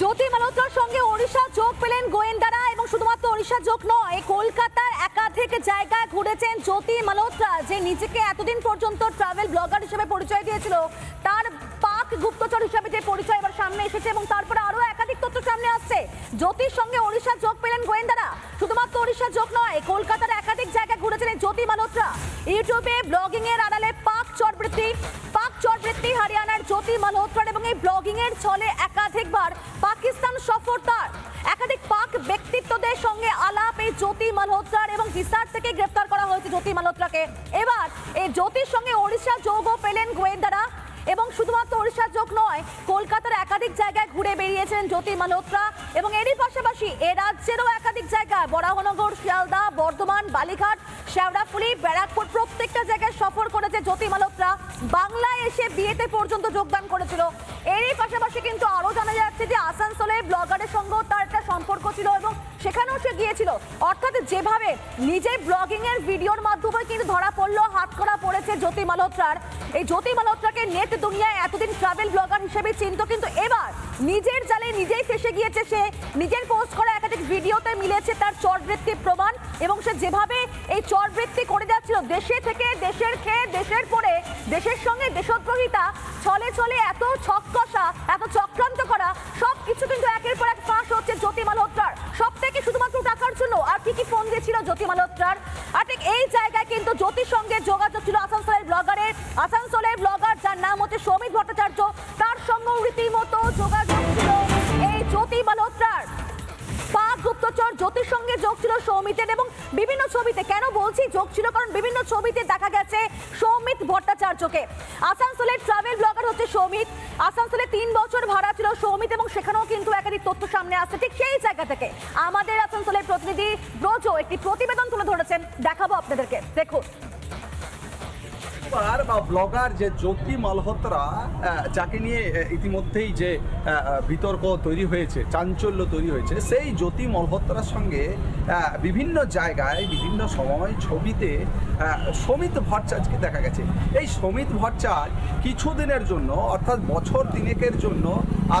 জ্যোতি মালহোত্রার সঙ্গে ওড়িশা যোগ পেলেন গোয়েন্দারা এবং শুধুমাত্র ওড়িশা যোগ নয়, কলকাতার একাধিক জায়গায় ঘুরেছেন জ্যোতি মালহোত্রা, যে নিজেকে এতদিন পর্যন্ত ট্রাভেল ব্লগার হিসেবে পরিচয় দিয়েছিল। তার পাক গুপ্তচর হিসেবে যে পরিচয় এবার সামনে এসেছে এবং তারপরে আরও একাধিক তথ্য সামনে আসছে। জ্যোতির সঙ্গে ওড়িশা যোগ পেলেন গোয়েন্দারা, শুধুমাত্র ওড়িশা যোগ নয়, কলকাতার একাধিক জায়গায় ঘুরেছেন জ্যোতি মালহোত্রা। ইউটিউবে ব্লগিং এর আড়ালে পাক চরবৃত্তি পাক চরবৃত্তি হরিয়ানার জ্যোতি মালহোত্রার এবং এই ব্লগিং এর ছলে একাধিকবার সফর তার একাধিক পাক ব্যক্তিত্বদের সঙ্গে আলাপ, এই জ্যোতি মালহোত্রার এবং হিসার থেকে গ্রেফতার করা হয়েছে জ্যোতি মালহোত্রাকে। এবার এই জ্যোতির সঙ্গে ওড়িশা যোগও পেলেন গোয়েন্দারা এবং শুধুমাত্র ওড়িশা যোগ নয়, কলকাতার একাধিক জায়গায় ঘুরে বেরিয়েছেন জ্যোতি মালহোত্রা এবং এরই পাশাপাশি এ রাজ্যেরও একাধিক জায়গায় বরাহনগর, শিয়ালদা পর্যন্ত যোগদান করেছিল। এরই পাশাপাশি কিন্তু আরও জানা যাচ্ছে যে আসানসোলে ব্লগারের সঙ্গেও তার একটা সম্পর্ক ছিল এবং সেখানেও সে গিয়েছিল। অর্থাৎ যেভাবে নিজে ব্লগিং এর ভিডিওর মাধ্যমে কিন্তু ধরা পড়ল, হাত করা পড়েছে জ্যোতি মালহোত্রার। এই জ্যোতি মালহোত্রাকে নেট দুনিয়ায় এতদিন ট্রাভেল ব্লগার হিসেবে চিনত, কিন্তু এবার নিজের জালে নিজেই ফেসে গিয়েছে সে। নিজের পোস্ট করা একাধিক ভিডিওতে মিলেছে তার চরবৃত্তি প্রমাণ এবং সে যেভাবে এই চরবৃত্তি করে যাচ্ছিল, দেশে থেকে দেশের খেয়ে দেশের পরে, দেশের সঙ্গে দেশদ্রোহিতা, ছলে ছলে এত ছক কষা এত চক্রান্ত করা সব কিছু কিন্তু একের পর এক ফাঁস হচ্ছে জ্যোতি মালহোত্রার সব থেকে শুধুমাত্র টাকার জন্য আর কি ফোন দিয়েছিল জ্যোতি মালহোত্রার আর ঠিক এই জায়গায় কিন্তু জ্যোতির সঙ্গে যোগাযোগ ছিল আসানসোলের ব্লগারের। আসানসোলের ব্লগার যার নাম হচ্ছে সৌমিত ভট্টাচার্য, তার সঙ্গে রীতিমতো যোগাযোগ ছিল এই জ্যোতি মালহোত্রার পাক গুপ্তচর জ্যোতির সঙ্গে যোগ ছিল সৌমিতের এবং বিভিন্ন ছবিতে, কেন বলছি যোগ ছিল? কারণ বিভিন্ন ছবিতে দেখা গেছে সৌমিত ভট্টাচার্যকে। আসানসোলের ট্রাভেল ব্লগার হচ্ছে সৌমিত। আসানসোলে তিন বছর ভাড়া ছিল সৌমিত এবং সেখানেও কিন্তু একাধিক তথ্য সামনে আসছে। ঠিক সেই জায়গা থেকে আমাদের আসানসোলের প্রতিনিধি ব্রজ একটি প্রতিবেদন তুলে ধরেছেন। দেখাবো আপনাদেরকে। দেখুন। ইউটিউবার বা ব্লগার যে জ্যোতি মালহোত্রা যাকে নিয়ে ইতিমধ্যেই যে বিতর্ক তৈরি হয়েছে, চাঞ্চল্য তৈরি হয়েছে, সেই জ্যোতি মালহোত্রার সঙ্গে বিভিন্ন জায়গায়, বিভিন্ন সময় ছবিতে সমিত ভট্টাচার্যকে দেখা গেছে। এই সমিত ভট্টাচার্য কিছুদিনের জন্য, অর্থাৎ বছর তিনেকের জন্য,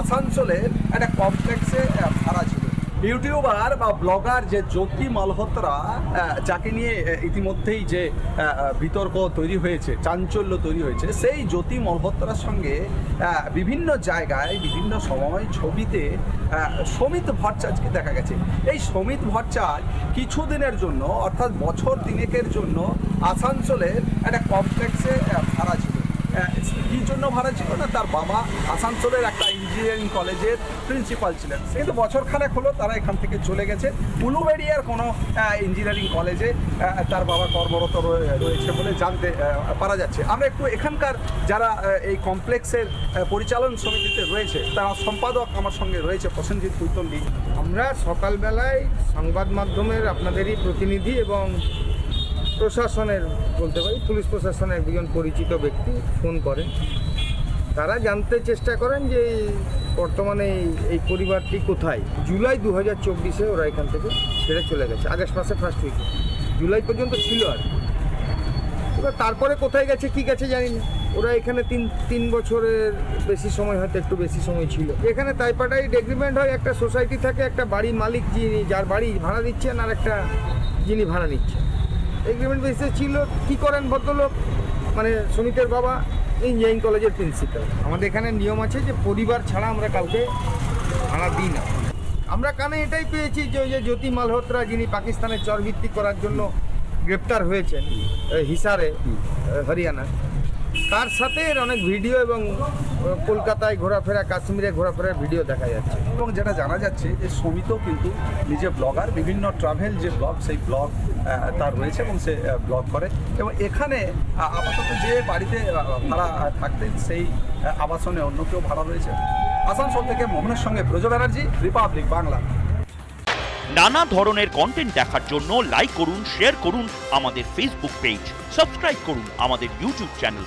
আসানসোলের একটা কমপ্লেক্সে ভাড়া ছিল। ইউটিউবার বা ব্লগার যে জ্যোতি মালহোত্রা যাকে নিয়ে ইতিমধ্যেই যে বিতর্ক তৈরি হয়েছে, চাঞ্চল্য তৈরি হয়েছে, সেই জ্যোতি মালহোত্রার সঙ্গে বিভিন্ন জায়গায়, বিভিন্ন সময় ছবিতে সমিত ভট্টাচার্যকে দেখা গেছে। এই সমিত ভট্টাচার্য কিছুদিনের জন্য, অর্থাৎ বছর তিনেকের জন্য, আসানসোলের একটা কমপ্লেক্সে ভাড়া ছিল। কি জন্য ভাড়া ছিল না, তার বাবা আসানসোলের একটা ইঞ্জিনিয়ারিং কলেজের প্রিন্সিপাল ছিলেন। কিন্তু বছর খানেক হলো তারা এখান থেকে চলে গেছে। উলুবেড়িয়ার কোনো ইঞ্জিনিয়ারিং কলেজে তার বাবা কর্মরত রয়ে- রয়েছে বলে জানতে পারা যাচ্ছে। আমরা একটু এখানকার যারা এই কমপ্লেক্সের পরিচালন সমিতিতে রয়েছে, তারা সম্পাদক আমার সঙ্গে রয়েছে, প্রসেনজিৎ কুইতন্ডি আমরা সকালবেলায় সংবাদ মাধ্যমের আপনাদেরই প্রতিনিধি এবং প্রশাসনের বলতে পারি, পুলিশ প্রশাসনের একজন পরিচিত ব্যক্তি ফোন করেন। তারা জানতে চেষ্টা করেন যে বর্তমানে এই- পরিবারটি কোথায়। জুলাই দু হাজার চব্বিশে ওরা এখান থেকে ছেড়ে চলে গেছে, আগস্ট মাসে ফার্স্ট উইকে জুলাই পর্যন্ত ছিল আর। এবার তারপরে কোথায় গেছে, কি গেছে জানি না ওরা এখানে তিন তিন বছরের বেশি সময়, হয়তো একটু বেশি সময় ছিল। এখানে তাইপাটাই এগ্রিমেন্ট হয়, একটা সোসাইটি থাকে, একটা বাড়ির মালিক যিনি, যার বাড়ি ভাড়া দিচ্ছেন আর একটা যিনি ভাড়া নিচ্ছেন। এগ্রিমেন্ট বেসে ছিল, কি করেন ভদ্রলোক? মানে সুমিতের বাবা ইঞ্জিনিয়ারিং কলেজের প্রিন্সিপাল আমাদের এখানে নিয়ম আছে যে পরিবার ছাড়া আমরা কাউকে ভাড়া দিই না। আমরা কানে এটাই পেয়েছি যে ওই যে জ্যোতি মালহোত্রা, যিনি পাকিস্তানের চরভিত্তি করার জন্য গ্রেপ্তার হয়েছেন হিসারে হরিয়ানা তার সাথে? এর অনেক ভিডিও এবং কলকাতায় ঘোরাফেরা কাশ্মীরে ঘোরাফেরার ভিডিও দেখা যাচ্ছে। এবং যেটা জানা যাচ্ছে যে সমিতও কিন্তু নিজে ব্লগার বিভিন্ন ট্রাভেল যে ব্লগ সেই ব্লগ তার রয়েছে এবং সে ব্লগ করে। এবং এখানে আপাতত যে বাড়িতে ভাড়া থাকতেন সেই আবাসনে অন্য কেউ ভাড়া রয়েছে। আসানসোল থেকে মোহনের সঙ্গে ব্রজ ব্যানার্জি রিপাবলিক বাংলা নানা ধরনের কন্টেন্ট দেখার জন্য লাইক করুন শেয়ার করুন আমাদের ফেসবুক পেজ সাবস্ক্রাইব করুন আমাদের ইউটিউব চ্যানেল